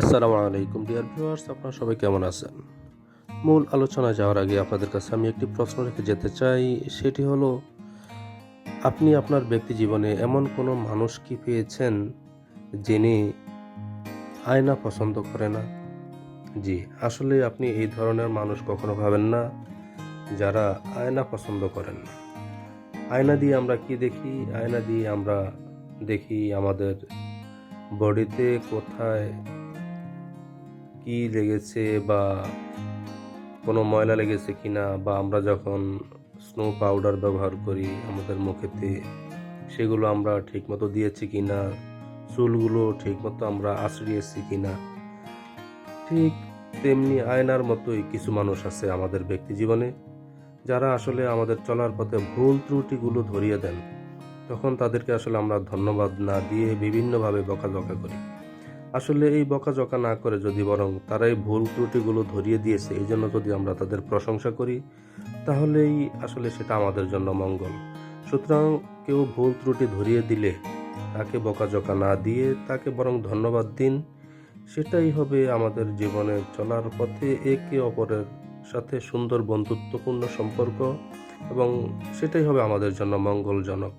আসসালামু আলাইকুম dear viewers আপনারা সবাই কেমন আছেন? মূল আলোচনায় যাওয়ার আগে আপনাদের কাছে আমি একটি প্রশ্ন রেখে যেতে চাই, সেটি হলো, আপনি আপনার ব্যক্তি জীবনে এমন কোনো মানুষ কি পেয়েছেন যিনি আয়না পছন্দ করে না? জি, আসলে আপনি এই ধরনের মানুষ কখনো ভাবেন না যারা আয়না পছন্দ করেন না। আয়না দিয়ে আমরা কি দেখি? আয়না দিয়ে আমরা দেখি আমাদের বডিতে কোথায় কি লেগেছে বা কোনো ময়লা লেগেছে কি না, বা আমরা যখন স্নো পাউডার ব্যবহার করি আমাদের মুখেতে, সেগুলো আমরা ঠিকমতো দিয়েছি কি না, চুলগুলো ঠিকমতো আমরা আঁচড়িয়েছি কিনা ঠিক তেমনি আয়নার মতোই কিছু মানুষ আছে আমাদের ব্যক্তি জীবনে, যারা আসলে আমাদের চলার পথে ভুল ত্রুটিগুলো ধরিয়ে দেন, তখন তাদেরকে আসলে আমরা ধন্যবাদ না দিয়ে বিভিন্নভাবে বকাঝকা করি। আসলে এই বকাঝকা না করে যদি বরং তারাই ভুল ত্রুটিগুলো ধরিয়ে দিয়েছে, এই জন্য যদি আমরা তাদের প্রশংসা করি, তাহলেই আসলে সেটা আমাদের জন্য মঙ্গল। সুতরাং কেউ ভুল ত্রুটি ধরিয়ে দিলে, তাকে বকাঝকা না দিয়ে তাকে বরং ধন্যবাদ দিন, সেটাই হবে আমাদের জীবনে চলার পথে একে অপরের সাথে সুন্দর বন্ধুত্বপূর্ণ সম্পর্ক এবং সেটাই হবে আমাদের জন্য মঙ্গলজনক।